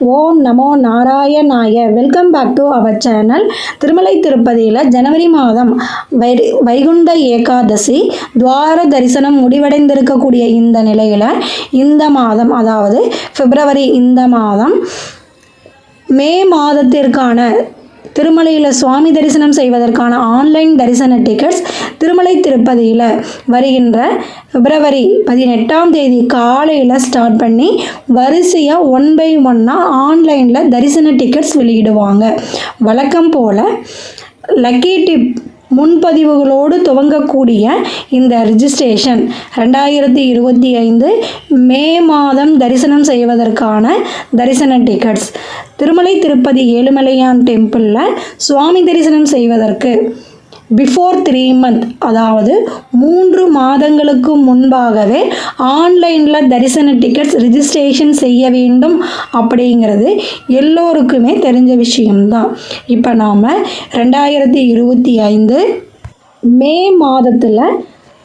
ஓம் நமோ நாராயணாய. Welcome back to our channel Tirumala திருப்பதியில் ஜனவரி மாதம் வை வைகுண்ட ஏகாதசி துவார தரிசனம் முடிவடைந்திருக்கக்கூடிய இந்த நிலையில் இந்த மாதம் அதாவது பிப்ரவரி இந்த மாதம் மே மாதத்திற்கான திருமலையில் சுவாமி தரிசனம் செய்வதற்கான ஆன்லைன் தரிசன டிக்கெட்ஸ் திருமலை திருப்பதியில் வருகின்ற பிப்ரவரி பதினெட்டாம் தேதி காலையில் ஸ்டார்ட் பண்ணி வரிசையாக ஒன் பை ஒன்னாக ஆன்லைனில் தரிசன டிக்கெட்ஸ் வெளியிடுவாங்க. வழக்கம் போல் லக்கி டிப் முன்பதிவுகளோடு துவங்கக்கூடிய இந்த ரிஜிஸ்ட்ரேஷன் ரெண்டாயிரத்தி இருபத்தி ஐந்து மே மாதம் தரிசனம் செய்வதற்கான தரிசன டிக்கெட்ஸ் திருமலை திருப்பதி ஏழுமலையான் டெம்பிளில் சுவாமி தரிசனம் செய்வதற்கு பிஃபோர் த்ரீ மந்த் அதாவது மூன்று மாதங்களுக்கு முன்பாகவே ஆன்லைனில் தரிசன டிக்கெட்ஸ் ரிஜிஸ்ட்ரேஷன் செய்ய வேண்டும் அப்படிங்கிறது எல்லோருக்குமே தெரிஞ்ச விஷயம்தான். இப்போ நாம் ரெண்டாயிரத்தி இருபத்தி ஐந்து மே மாதத்தில்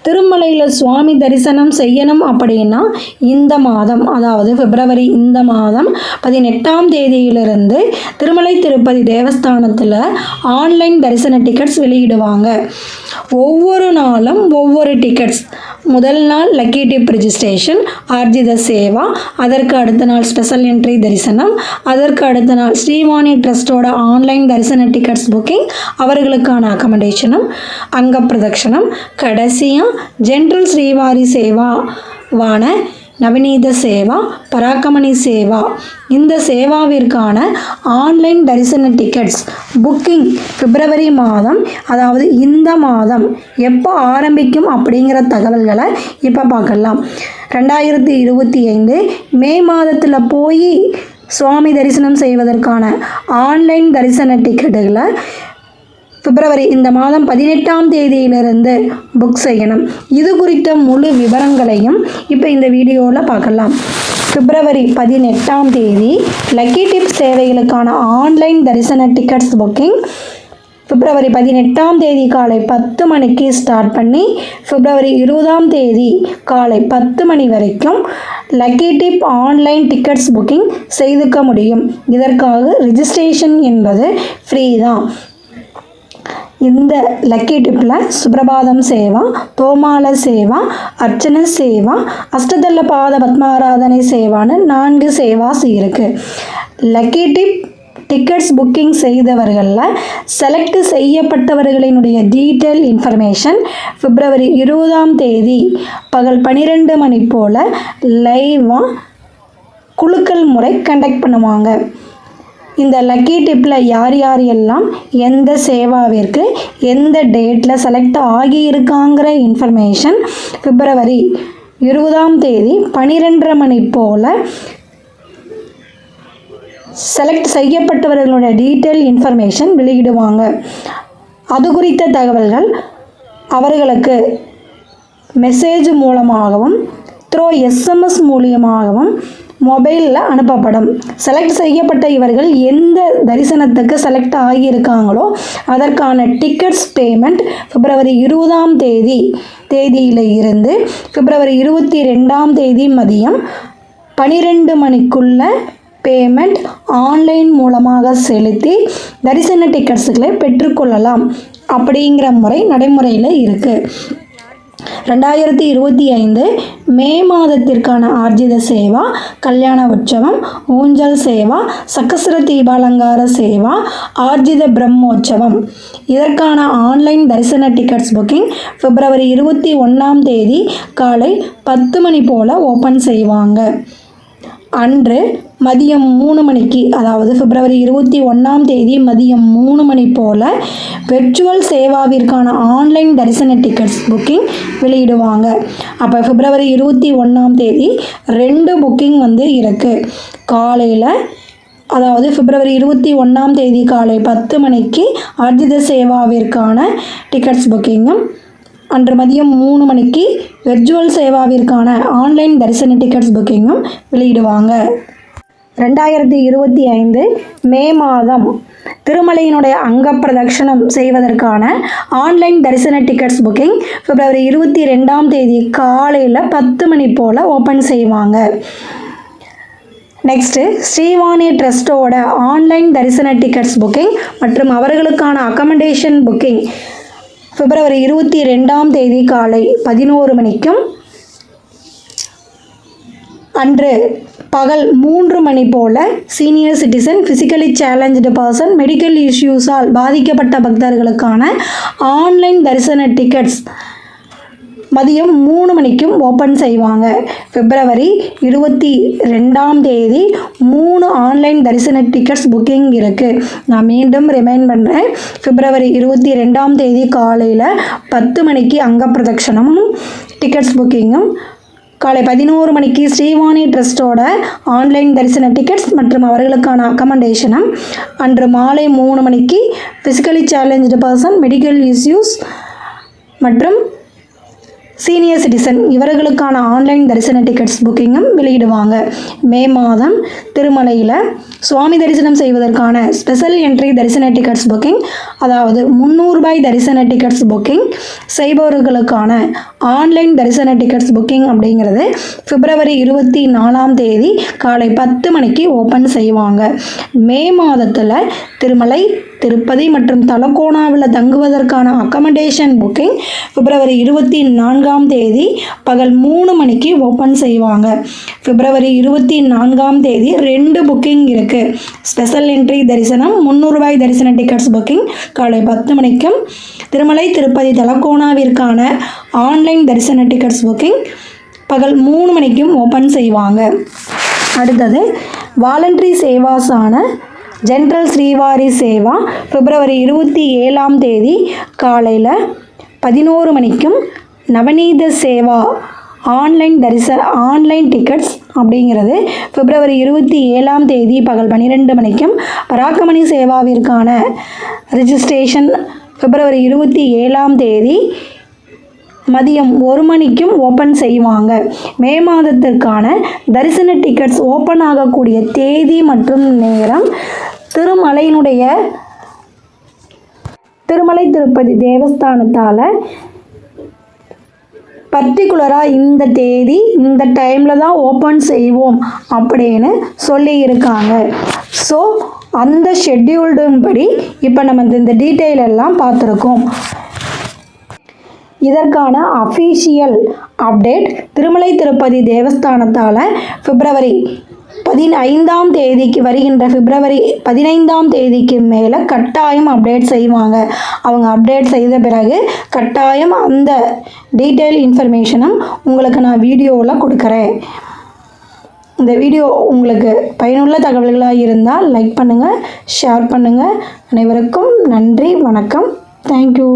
திருமலையில் சுவாமி தரிசனம் செய்யணும் அப்படின்னா இந்த மாதம் அதாவது பிப்ரவரி இந்த மாதம் பதினெட்டாம் தேதியிலிருந்து திருமலை திருப்பதி தேவஸ்தானத்தில் ஆன்லைன் தரிசன டிக்கெட்ஸ் வெளியிடுவாங்க. ஒவ்வொரு நாளும் ஒவ்வொரு டிக்கெட்ஸ் முதல் நாள் lucky dip registration Arjitha Seva அதற்கு அடுத்த நாள் ஸ்பெஷல் என்ட்ரி தரிசனம் அதற்கு அடுத்த நாள் ஸ்ரீவாணி ட்ரஸ்டோட ஆன்லைன் தரிசன டிக்கெட்ஸ் புக்கிங் அவர்களுக்கான அக்கமடேஷனும் அங்க பிரதட்சணம் கடைசியாக ஜென்ரல் ஸ்ரீவாரி சேவாவான நவநீத சேவா பராக்கமணி சேவா. இந்த சேவாவிற்கான ஆன்லைன் தரிசன டிக்கெட்ஸ் புக்கிங் பிப்ரவரி மாதம் அதாவது இந்த மாதம் எப்போ ஆரம்பிக்கும் அப்படிங்கிற தகவல்களை இப்போ பார்க்கலாம். ரெண்டாயிரத்தி இருபத்தி ஐந்து மே மாதத்தில் போய் சுவாமி தரிசனம் செய்வதற்கான ஆன்லைன் தரிசன டிக்கெட்டுகளை பிப்ரவரி இந்த மாதம் பதினெட்டாம் தேதியிலிருந்து புக் செய்யணும். இது குறித்த முழு விவரங்களையும் இப்போ இந்த வீடியோவில் பார்க்கலாம். பிப்ரவரி பதினெட்டாம் தேதி லக்கி டிப் சேவைகளுக்கான ஆன்லைன் தரிசன டிக்கெட்ஸ் புக்கிங் பிப்ரவரி பதினெட்டாம் தேதி காலை பத்து மணிக்கு ஸ்டார்ட் பண்ணி பிப்ரவரி இருபதாம் தேதி காலை பத்து மணி வரைக்கும் lucky dip online tickets booking செய்துக்க முடியும். இதற்காக ரிஜிஸ்ட்ரேஷன் என்பது ஃப்ரீ தான். இந்த லக்கி டிப்பில் சுப்ரபாதம் சேவா தோமால சேவா அர்ச்சன சேவா அஷ்டதல்ல பாத பத்மாராதனை சேவான்னு நான்கு சேவாஸ் இருக்குது லக்கி டிப் டிக்கெட்ஸ் புக்கிங் செய்தவர்களில் செலக்ட் செய்யப்பட்டவர்களினுடைய டீட்டெயில் இன்ஃபர்மேஷன் பிப்ரவரி இருபதாம் தேதி பகல் பன்னிரெண்டு மணி போல் லைவாக குழுக்கள் முறை கண்டக்ட் பண்ணுவாங்க. இந்த லக்கி டிப்பில் யார் யார் எல்லாம் எந்த சேவாவிற்கு எந்த டேட்டில் செலக்ட் ஆகியிருக்காங்கிற இன்ஃபர்மேஷன் பிப்ரவரி இருபதாம் தேதி பனிரெண்டரை மணி போல் செலக்ட் செய்யப்பட்டவர்களுடைய டீட்டெயில் இன்ஃபர்மேஷன் வெளியிடுவாங்க. அது குறித்த தகவல்கள் அவர்களுக்கு மெசேஜ் மூலமாகவும் த்ரோ எஸ்எம்எஸ் மூலியமாகவும் மொபைலில் அனுப்பப்படும். செலக்ட் செய்யப்பட்ட இவர்கள் எந்த தரிசனத்துக்கு செலக்ட் ஆகியிருக்காங்களோ அதற்கான டிக்கெட்ஸ் பேமெண்ட் பிப்ரவரி இருபதாம் தேதி தேதியில் இருந்து பிப்ரவரி இருபத்தி ரெண்டாம் தேதி மதியம் பனிரெண்டு மணிக்குள்ள பேமெண்ட் ஆன்லைன் மூலமாக செலுத்தி தரிசன டிக்கெட்ஸுகளை பெற்றுக்கொள்ளலாம் அப்படிங்கிற முறை நடைமுறையில் இருக்குது ரெண்டாயிரத்தி இருபத்தி ஐந்து மே மாதத்திற்கான ஆர்ஜித சேவா கல்யாண உற்சவம் ஊஞ்சல் சேவா சக்கசர தீபாலங்கார சேவா ஆர்ஜித பிரம்மோற்சவம். இதற்கான ஆன்லைன் தரிசன டிக்கெட்ஸ் புக்கிங் பிப்ரவரி இருபத்தி ஒன்றாம் தேதி காலை பத்து மணி போல் ஓப்பன் செய்வாங்க. அன்று மதியம் மூணு மணிக்கு அதாவது பிப்ரவரி இருபத்தி ஒன்றாம் தேதி மதியம் மூணு மணி போல் வெர்ச்சுவல் சேவாவிற்கான ஆன்லைன் தரிசன டிக்கெட்ஸ் புக்கிங் வெளியிடுவாங்க. அப்போ பிப்ரவரி இருபத்தி ஒன்றாம் தேதி ரெண்டு புக்கிங் வந்து இருக்குது காலையில் அதாவது பிப்ரவரி இருபத்தி ஒன்றாம் தேதி காலை பத்து மணிக்கு அர்ஜித சேவாவிற்கான டிக்கெட்ஸ் புக்கிங்கும் அன்று மதியம் மூணு மணிக்கு வெர்ச்சுவல் சேவாவிற்கான ஆன்லைன் தரிசன டிக்கெட்ஸ் புக்கிங்கும் வெளியிடுவாங்க. ரெண்டாயிரத்தி இருபத்தி ஐந்து மே மாதம் திருமலையினுடைய அங்க பிரதட்சணம் செய்வதற்கான ஆன்லைன் தரிசன டிக்கெட்ஸ் புக்கிங் பிப்ரவரி இருபத்தி ரெண்டாம் தேதி காலையில் பத்து மணி போல் ஓப்பன் செய்வாங்க. நெக்ஸ்ட்டு ஸ்ரீவாணி ட்ரஸ்ட்டோட ஆன்லைன் தரிசன டிக்கெட்ஸ் புக்கிங் மற்றும் அவர்களுக்கான அக்கமெண்டேஷன் புக்கிங் பிப்ரவரி இருபத்தி ரெண்டாம் தேதி காலை பதினோரு மணிக்கும் அன்று பகல் மூன்று மணி போல senior citizen physically challenge person medical இஷ்யூஸால் பாதிக்கப்பட்ட பக்தர்களுக்கான ஆன்லைன் தரிசன டிக்கெட்ஸ் மதியம் மூணு மணிக்கும் ஓப்பன் செய்வாங்க. பிப்ரவரி இருபத்தி ரெண்டாம் தேதி மூணு ஆன்லைன் தரிசன டிக்கெட்ஸ் புக்கிங் இருக்குது நான் மீண்டும் ரிமைண்ட் பண்ணுறேன் பிப்ரவரி இருபத்தி ரெண்டாம் தேதி காலையில் பத்து மணிக்கு அங்க பிரதட்சணமும் டிக்கெட்ஸ் புக்கிங்கும் காலை பதினோரு மணிக்கு ஸ்ரீவாணி ட்ரஸ்டோட ஆன்லைன் தரிசன டிக்கெட்ஸ் மற்றும் அவர்களுக்கான அக்கமண்டேஷனும் அன்று மாலை மூணு மணிக்கு physically challenge person medical issues மற்றும் சீனியர் சிட்டிசன் இவர்களுக்கான ஆன்லைன் தரிசன டிக்கெட்ஸ் புக்கிங்கும் வெளியிடுவாங்க. மே மாதம் திருமலையில் சுவாமி தரிசனம் செய்வதற்கான ஸ்பெஷல் என்ட்ரி தரிசன டிக்கெட்ஸ் புக்கிங் அதாவது முந்நூறுபாய் தரிசன டிக்கெட்ஸ் புக்கிங் செய்பவர்களுக்கான ஆன்லைன் தரிசன டிக்கெட்ஸ் புக்கிங் அப்படிங்கிறது பிப்ரவரி இருபத்தி நாலாம் தேதி காலை பத்து மணிக்கு ஓப்பன் செய்வாங்க. மே மாதத்தில் திருமலை திருப்பதி மற்றும் தலக்கோணாவில் தங்குவதற்கான அக்கமடேஷன் புக்கிங் பிப்ரவரி இருபத்தி நான்காம் தேதி பகல் மூணு மணிக்கு ஓப்பன் செய்வாங்க. பிப்ரவரி இருபத்தி நான்காம் தேதி ரெண்டு புக்கிங் இருக்குது ஸ்பெஷல் என்ட்ரி தரிசனம் முந்நூறுபாய் தரிசன டிக்கெட்ஸ் புக்கிங் காலை பத்து மணிக்கும். திருமலை திருப்பதி தலக்கோணாவிற்கான ஆன்லைன் தரிசன டிக்கெட்ஸ் புக்கிங் பகல் மூணு மணிக்கும் ஓப்பன் செய்வாங்க. அடுத்தது வாலண்ட்ரி சேவாஸான ஜென்ரல் ஸ்ரீவாரி சேவா பிப்ரவரி இருபத்தி ஏழாம் தேதி காலையில் பதினோரு மணிக்கும் நவநீத சேவா ஆன்லைன் தரிச ஆன்லைன் டிக்கெட்ஸ் அப்படிங்கிறது பிப்ரவரி இருபத்தி ஏழாம் தேதி பகல் பன்னிரெண்டு மணிக்கும் பராக்கமணி சேவாவிற்கான ரிஜிஸ்ட்ரேஷன் பிப்ரவரி இருபத்தி ஏழாம் தேதி மதியம் ஒரு மணிக்கும் ஓப்பன் செய்வாங்க. மே மாதத்திற்கான தரிசன டிக்கெட்ஸ் ஓப்பன் ஆகக்கூடிய தேதி மற்றும் நேரம் திருமலையினுடைய திருமலை திருப்பதி தேவஸ்தானத்தால் பர்டிகுலராக இந்த தேதி இந்த டைமில் தான் ஓப்பன் செய்வோம் அப்படின்னு சொல்லியிருக்காங்க. ஸோ அந்த ஷெட்யூல்டும்படி இப்போ நம்ம இந்த- இந்த டீட்டெயில் எல்லாம் பார்த்துருக்கோம். இதற்கான அஃபீஷியல் அப்டேட் திருமலை திருப்பதி தேவஸ்தானத்தால் பிப்ரவரி பதினைந்தாம் தேதிக்கு வருகின்ற பிப்ரவரி பதினைந்தாம் தேதிக்கு மேலே கட்டாயம் அப்டேட் செய்வாங்க. அவங்க அப்டேட் செய்த பிறகு கட்டாயம் அந்த டீட்டெயில் இன்ஃபர்மேஷனும் உங்களுக்கு நான் வீடியோவில் கொடுக்குறேன். இந்த வீடியோ உங்களுக்கு பயனுள்ள தகவல்களாக இருந்தால் லைக் பண்ணுங்கள் ஷேர் பண்ணுங்கள் அனைவருக்கும் நன்றி வணக்கம். தேங்க்யூ